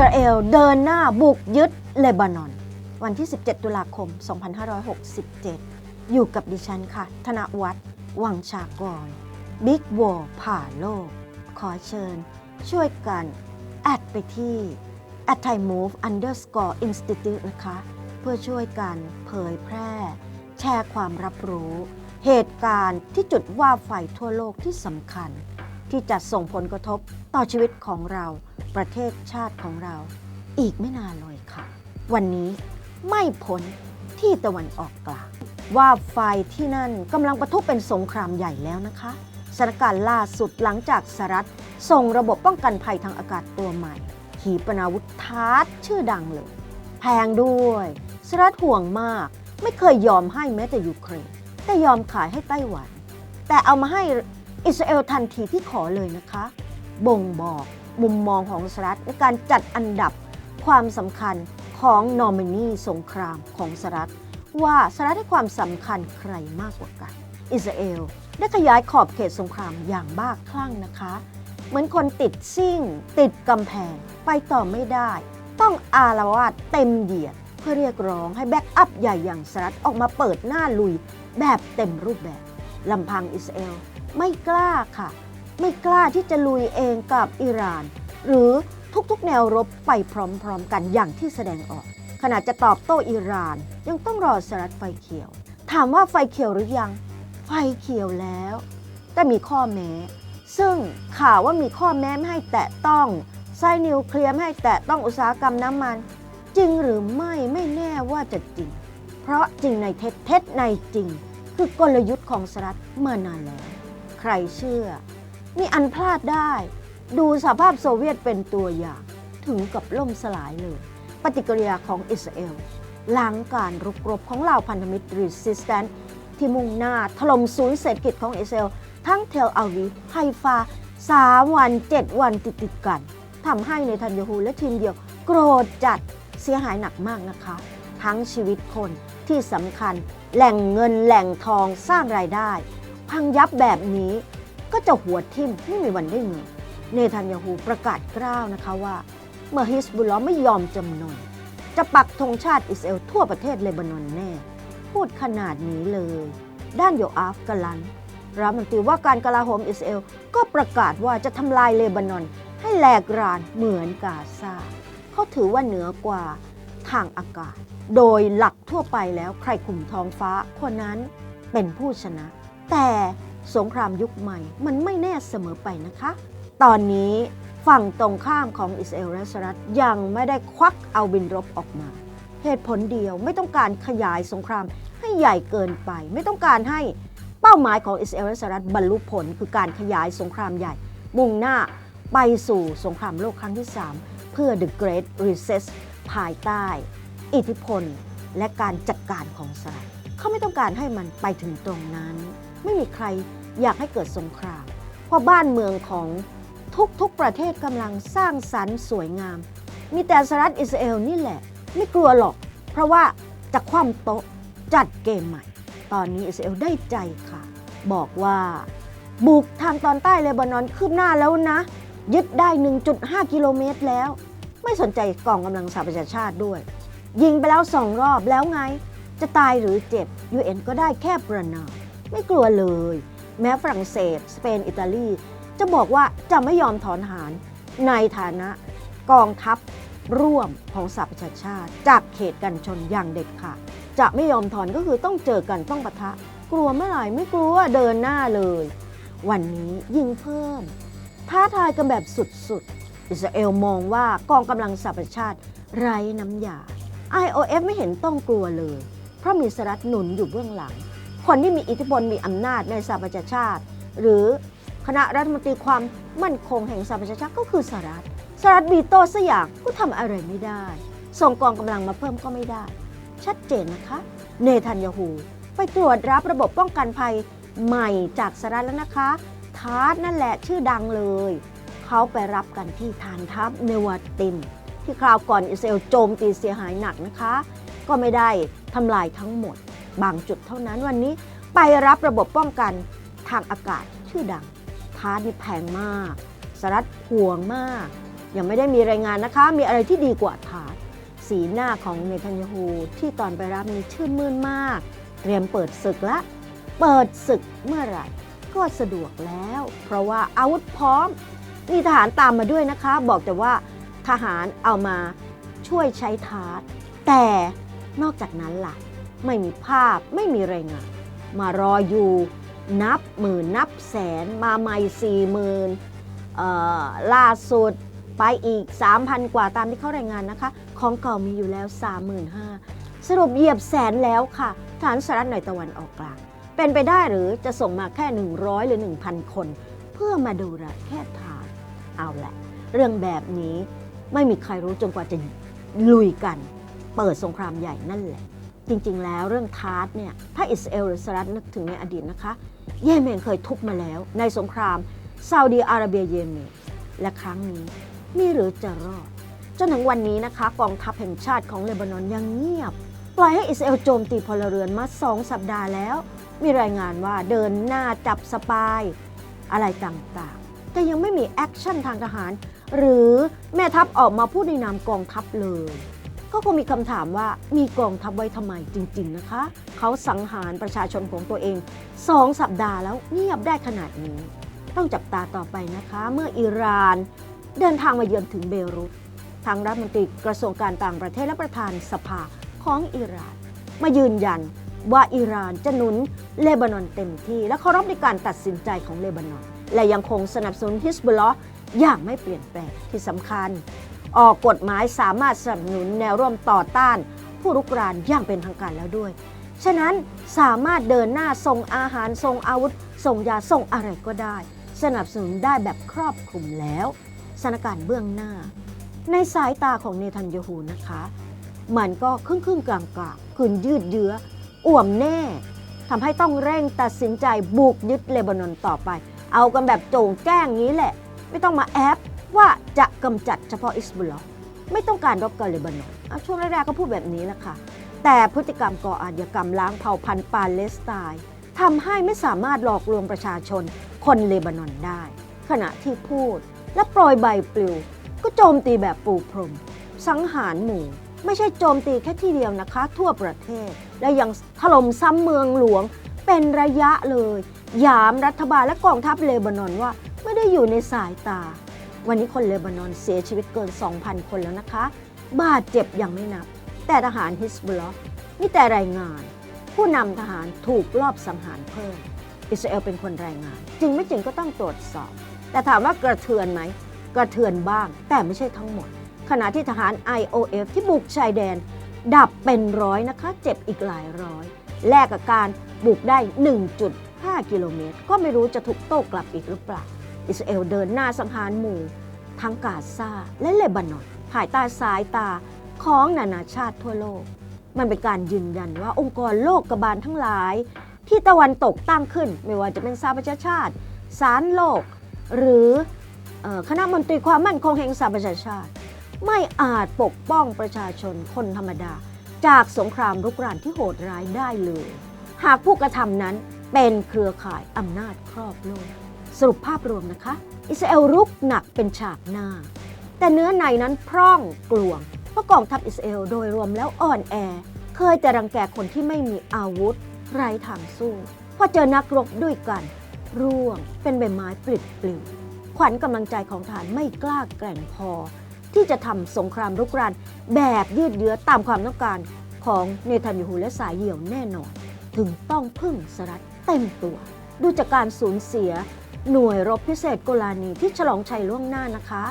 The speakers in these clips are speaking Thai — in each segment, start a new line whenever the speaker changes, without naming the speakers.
สราเอลเดินหน้าบุกยึดเลบานอน วันที่ 17 ตุลาคม 2567 อยู่กับดิฉันค่ะ ธนวัฒน์วังชากรบิ๊กวอร์ผ่าโลก ขอเชิญ ช่วยกัน แอดไปที่ at Thai move underscore institute นะคะ เพื่อช่วยกันเผยแพร่ แชร์ความรับรู้ เหตุการณ์ที่จุดว่าไฟทั่วโลกที่สำคัญ ที่จะส่งผลกระทบต่อชีวิตของเรา ประเทศชาติของเราอีกไม่นานเลยค่ะ วันนี้ไม่พ้นที่ตะวันออกกลางว่าไฟที่นั่นกำลังประทุเป็นสงครามใหญ่แล้วนะคะสถานการณ์ล่าสุดหลังจากสหรัฐส่งระบบป้องกันภัยทางอากาศตัวใหม่ ขีปนาวุธทาร์ชื่อดังเลย แพงด้วยสหรัฐห่วงมาก ไม่เคยยอมให้แม้แต่ยูเครนแต่ยอมขายให้ไต้หวัน แต่เอามาให้อิสราเอลทันทีที่ขอเลยนะคะ บ่งบอก มุมมองของสหรัฐในการจัดอันดับความสำคัญของนอมินีสงครามของสหรัฐ ว่าสหรัฐให้ความสำคัญใครมากกว่ากัน อิสราเอลได้ขยายขอบเขตสงครามอย่างบ้าคลั่งนะคะ เหมือนคนติดซิ่ง ติดกำแพง ไปต่อไม่ได้ ต้องอาละวาดเต็มเหยียดเพื่อเรียกร้องให้แบ็กอัพใหญ่อย่างสหรัฐออกมาเปิดหน้าลุยแบบเต็มรูปแบบลำพังอิสราเอลไม่กล้าค่ะ ไม่กล้าที่จะลุยเองกับอิหร่าน หรือทุกๆ แนวรบไปพร้อมๆ กันอย่างที่แสดงออก ขณะจะตอบโต้อิหร่าน ยังต้องรอสหรัฐไฟเขียว ถามว่าไฟเขียวหรือยัง ไฟเขียวแล้ว แต่มีข้อแม้ ซึ่งข่าวว่ามีข้อแม้ไม่ให้แตะต้องไส้นิวเคลียร์ไม่ให้แตะต้องอุตสาหกรรมน้ำมัน จริงหรือไม่ไม่แน่ว่าจะจริง เพราะจริงในเท็จเท็จในจริง คือกลยุทธ์ของสหรัฐมื่อนานแล้ว ใครเชื่อ มีอันพลาดได้ ดูสภาพโซเวียตเป็นตัวอย่าง ถึงกับล่มสลายเลย ปฏิกิริยาของอิสราเอลหลังการรุกรบของเหล่าพันธมิตร Resistance ที่มุ่งหน้าถล่มศูนย์เศรษฐกิจของอิสราเอลทั้งเทลอาวีไฮฟา3วัน7วันติดติดกันทำให้ในทันยาฮูและทีมเดียว โกรธจัดเสียหายหนักมากนะคะ ทั้งชีวิตคนที่สำคัญ แหล่งเงินแหล่งทองสร้างรายได้ พังยับแบบนี้ ก็จะหัวทิ่มไม่มีวันได้เงินเนทันยาฮูประกาศกล้าวนะคะว่า เมื่อฮิสบุลลอห์ไม่ยอมจำนน จะปักธงชาติอิสราเอลทั่วประเทศเลบานอนแน่ พูดขนาดนี้เลย ด้านโยอาฟกลันรัฐมนตรีว่าการกลาโหมอิสราเอลก็ประกาศว่าจะทำลายเลบานอนให้แหลกรานเหมือนกาซาเขาถือว่าเหนือกว่าทางอากาศ โดยหลักทั่วไปแล้วใครคุมท้องฟ้าคนนั้นเป็นผู้ชนะ แต่ สงครามยุคใหม่ มันไม่แน่เสมอไปนะคะ ตอนนี้ฝั่งตรงข้ามของอิสราเอลและสหรัฐยังไม่ได้ควักเอาบินรบออกมา เหตุผลเดียวไม่ต้องการขยายสงครามให้ใหญ่เกินไป ไม่ต้องการให้เป้าหมายของอิสราเอลและสหรัฐบรรลุผล คือการขยายสงครามใหญ่ มุ่งหน้าไปสู่สงครามโลกครั้งที่ 3 เพื่อ The Great Reset ภายใต้ อิทธิพล และการจัดการของสหรัฐเขาไม่ต้องการให้มันไปถึงตรงนั้น ไม่มีใครอยากให้เกิดสงคราม เพราะบ้านเมืองของทุกๆประเทศกำลังสร้างสรรค์สวยงาม มีแต่สหรัฐอิสราเอลนี่แหละ ไม่กลัวหรอก เพราะว่าจะคว่ำโต๊ะจัดเกมใหม่ ตอนนี้อิสราเอลได้ใจค่ะ บอกว่าบุกทางตอนใต้เลบานอนคืบหน้าแล้วนะ ยึดได้ 1.5 กิโลเมตรแล้ว ไม่สนใจกองกำลังสหประชาชาติด้วย ยิงไปแล้วสองรอบแล้วไง จะตายหรือเจ็บ UN ก็ได้แค่ประนาม ไม่กลัวเลย แม้ฝรั่งเศส สเปน อิตาลี จะบอกว่าจะไม่ยอมถอนหารในฐานะกองทัพร่วมของสหประชาชาติ จากเขตกันชนอย่างเด็ดขาดจะไม่ยอมถอนก็คือต้องเจอกันต้องปะทะ กลัวเมื่อไหร่ไม่กลัวเดินหน้าเลย วันนี้ยิงเพิ่ม ท้าทายกันแบบสุดๆ อิสราเอลมองว่ากองกำลังสหประชาชาติไร้น้ำยา IOF ไม่เห็นต้องกลัวเลย เพราะมีสหรัฐหนุนอยู่เบื้องหลัง คนที่มีอิทธิพลมีอำนาจในสหประชาชาติ หรือคณะรัฐมนตรีความมั่นคงแห่งสหประชาชาติก็คือสหรัฐสหรัฐบีโต้สัอย่างก็ทำอะไรไม่ได้ ส่งกองกำลังมาเพิ่มก็ไม่ได้ ชัดเจนนะคะ เนทันยาฮูไปตรวจรับระบบป้องกันภัยใหม่จากสหรัฐแล้วนะคะ ทาร์นั่นแหละชื่อดังเลย เขาไปรับกันที่ฐานทัพเนวาติน ที่คราวก่อนอิสราเอลโจมตีเสียหายหนักนะคะ ก็ไม่ได้ทำลายทั้งหมด บางจุดเท่านั้นวันนี้ไปรับระบบป้องกันทางอากาศชื่อดังทาร์ดนี่แพงมากสรัฐห่วงมาก ยังไม่ได้มีรายงานนะคะ มีอะไรที่ดีกว่าทาร์สสีหน้าของเนทันยาฮูที่ตอนไปรับนี้ชื่นมื่นมาก เตรียมเปิดศึกละ เปิดศึกเมื่อไหร่ ก็สะดวกแล้ว เพราะว่าอาวุธพร้อม มีทหารตามมาด้วยนะคะ บอกแต่ว่าทหารเอามาช่วยใช้ทาสแต่นอกจากนั้นล่ะ ไม่มีภาพไม่มีรายงาน มารออยู่นับหมื่นนับแสนมาใหม่สี่หมื่นล่าสุดไปอีก 3,000 กว่าตามที่เขารายงานนะคะ ของเก่ามีอยู่แล้ว 35,000 สรุปเหยียบแสนแล้วค่ะฐานสหรัฐในตะวันออกกลาง เป็นไปได้หรือจะส่งมาแค่ 100 หรือ 1,000 คน เพื่อมาดูระแค่ฐาน เอาแหละ เรื่องแบบนี้ไม่มีใครรู้จนกว่าจะลุยกัน เปิดสงครามใหญ่นั่นแหละ จริงๆ แล้วเรื่องทาร์ตเนี่ยถ้าอิสราเอลหรือสหรัฐนึกถึงในอดีตนะคะ เยเมนเคยทุบมาแล้ว ในสงครามซาอุดีอาระเบียเยเมนและครั้งนี้มีหรือจะรอดจนถึงวันนี้นะคะกองทัพแห่งชาติของเลบานอนยังเงียบ ปล่อยให้อิสราเอลโจมตีพลเรือนมาสองสัปดาห์แล้ว มีรายงานว่าเดินหน้าจับสปาย อะไรต่างๆ แต่ยังไม่มีแอคชั่นทางทหาร หรือแม่ทัพออกมาพูดในนามกองทัพเลย ก็คงมีคำถามว่ามีกองทัพไว้ทำไมจริง ๆ นะคะ เขาสังหารประชาชนของตัวเองสองสัปดาห์แล้วเงียบได้ขนาดนี้ ต้องจับตาต่อไปนะคะ เมื่ออิหร่านเดินทางมาเยือนถึงเบรุตทางรัฐมนตรีกระทรวงการต่างประเทศและประธานสภาของอิหร่าน มายืนยันว่าอิหร่านจะหนุนเลบานอนเต็มที่ และเคารพในการตัดสินใจของเลบานอน และยังคงสนับสนุนฮิสบุลลอ์อย่างไม่เปลี่ยนแปลงที่สำคัญ ออกกฎหมายสามารถสนับสนุนแนวร่วมต่อต้าน ผู้รุกรานอย่างเป็นทางการแล้วด้วย ฉะนั้นสามารถเดินหน้าส่งอาหารส่งอาวุธส่งยาส่งอะไรก็ได้ สนับสนุนได้แบบครอบคลุมแล้วสถานการณ์เบื้องหน้า ในสายตาของเนทันยาฮูนะคะ มันก็ครึ่งครึ่งกลางกลางคืนยืดเยื้อ อ่วมแน่ทำให้ต้องเร่งตัดสินใจบุกยึดเลบานอนต่อไป เอากันแบบโจงแจ้งงี้แหละ ไม่ต้องมาแอป ว่าจะกำจัดเฉพาะอิสบุลลอไม่ต้องการรบกับเลบานอนช่วงแรกๆก็พูดแบบนี้แหละค่ะ แต่พฤติกรรมก่ออาชญากรรมล้างเผ่าพันธุ์ปาเลสไตน์ทำให้ไม่สามารถหลอกลวงประชาชนคนเลบานอนได้ ขณะที่พูดและโปรยใบปลิว ก็โจมตีแบบปูพรม สังหารหมู่ ไม่ใช่โจมตีแค่ที่เดียวนะคะ ทั่วประเทศ และยังถล่มซ้ำเมืองหลวงเป็นระยะเลย ยามรัฐบาลและกองทัพเลบานอนว่า ไม่ได้อยู่ในสายตา วันนี้คนเลบานอนเสียชีวิตเกิน 2,000 คนแล้วนะคะ บาดเจ็บยังไม่นับ แต่ทหารฮิสบุลลอฮ์มีแต่รายงาน ผู้นำทหารถูกลอบสังหารเพิ่ม อิสราเอลเป็นคนรายงาน จริงไม่จริงก็ต้องตรวจสอบ แต่ถามว่ากระเทือนไหม กระเทือนบ้าง แต่ไม่ใช่ทั้งหมด ขณะที่ทหาร IOF ที่บุกชายแดน ดับเป็นร้อยนะคะ เจ็บอีกหลายร้อย แลกกับการบุกได้ 1.5 กิโลเมตร ก็ไม่รู้จะถูกโต้กลับอีกหรือเปล่า อิสราเอลเดินหน้าสังหารหมู่ทั้งกาซาและเลบานอนภายใต้สายตาของนานาชาติทั่วโลก มันเป็นการยืนยันว่าองค์กรโลกกบาลทั้งหลาย ที่ตะวันตกตั้งขึ้น ไม่ว่าจะเป็นสหประชาชาติศาลโลก หรือคณะมนตรีความมั่นคงแห่งสหประชาชาติ ไม่อาจปกป้องประชาชนคนธรรมดา จากสงครามรุกรานที่โหดร้ายได้เลย หากผู้กระทำนั้นเป็นเครือข่ายอำนาจครอบโลก สรุปภาพรวมนะคะ อิสราเอลรุกหนักเป็นฉากหน้า แต่เนื้อในนั้นพร่องกลวง เพราะกองทัพอิสราเอลโดยรวมแล้วอ่อนแอ เคยแต่รังแกคนที่ไม่มีอาวุธ ไร้ทางสู้ พอเจอนักรบด้วยกัน ร่วงเป็นใบไม้ปลิดปลิว ขวัญกำลังใจของฐานไม่กล้าแกร่งพอ ที่จะทำสงครามรุกรานแบบยืดเยื้อตามความต้องการของเนทันยูฮูและสายเหี่ยวแน่นอน ถึงต้องพึ่งสหรัฐเต็มตัว ดูจากการสูญเสีย หน่วยรบพิเศษโกลานีที่ฉลองชัยล่วงหน้านะคะ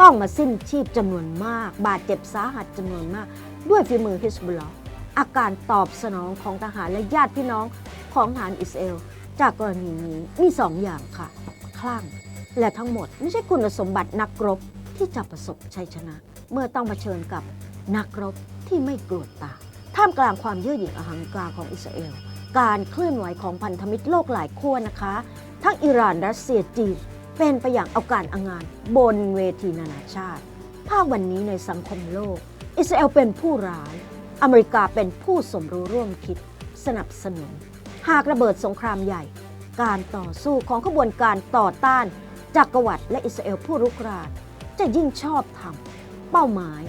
ต้องมาสิ้นชีพจำนวนมาก บาดเจ็บสาหัสจำนวนมาก ด้วยฝีมือฮิสบุลลอฮ์อาการตอบสนองของทหารและญาติพี่น้องของทหารอิสราเอลจากกรณีนี้มีสองอย่างค่ะ คลั่ง และทั้งหมดไม่ใช่คุณสมบัตินักรบที่จะประสบชัยชนะ เมื่อต้องเผชิญกับนักรบที่ไม่กลัวตาท่ามกลางความเยือกเย็นอหังการของอิสราเอล การเคลื่อนไหวของพันธมิตรโลกหลายขั้วนะคะ ทั้งอิหร่านรัสเซียจีนเป็นไปอย่างเอาการอางานบนเวทีนานาชาติ ภาควันนี้ในสังคมโลก อิสราเอลเป็นผู้ร้าย อเมริกาเป็นผู้สมรู้ร่วมคิด สนับสนุน หากระเบิดสงครามใหญ่ การต่อสู้ของขบวนการต่อต้านจักรวรรดิและอิสราเอลผู้รุกรานจะยิ่งชอบทำเป้าหมาย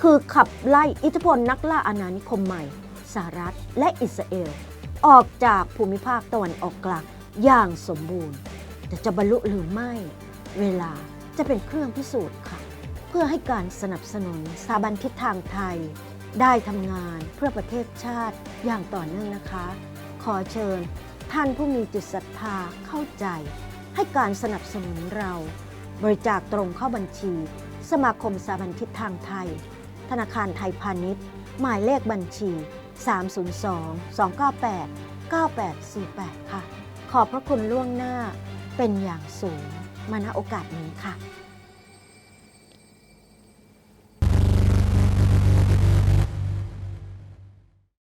คือขับไล่อิทธิพลนักล่าอาณานิคมใหม่สหรัฐและอิสราเอล ออกจากภูมิภาคตะวันออกกลางอย่างสมบูรณ์ แต่จะบรรลุหรือไม่ เวลาจะเป็นเครื่องพิสูจน์ค่ะ เพื่อให้การสนับสนุนสถาบันทิศทางไทย ได้ทำงานเพื่อประเทศชาติอย่างต่อเนื่องนะคะ ขอเชิญ ท่านผู้มีจิตศรัทธาเข้าใจ ให้การสนับสนุนเรา บริจาคตรงเข้าบัญชี สมาคมสถาบันทิศทางไทย ธนาคารไทยพาณิชย์ หมายเลขบัญชี 302 298 9848 ค่ะ ขอบพระคุณล่วงหน้าเป็นอย่างสูงมาณโอกาสนี้ค่ะ